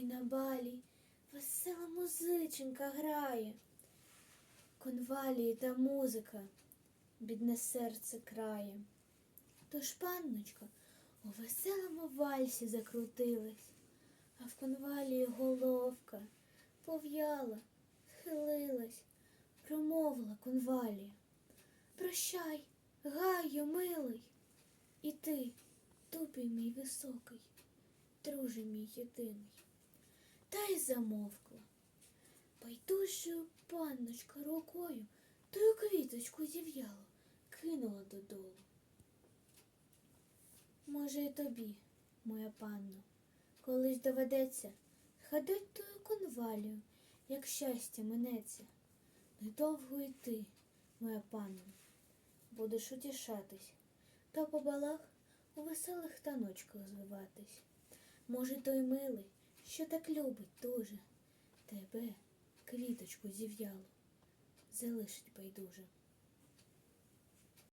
Ой на балі весела музиченька грає. Конвалії та музика бідне серце крає. Тож панночка у веселому вальсі закрутилась, а в конвалії головка пов'яла, схилилась, промовила конвалія. Прощай, гаю, милий, і ти, тупій мій високий, друже мій єдиний. Та й замовкла. Байдужою панночка рукою тою квіточку зів'яло, кинула додолу. Може, і тобі, моя панно, колись доведеться ходить тою конвалію, як щастя минеться. Недовго йти, моя панно, будеш утішатись, та по балах у веселих таночках звиватись. Може, той милий, що так любить дуже, тебе, квіточку зів'ялу, залишить байдуже.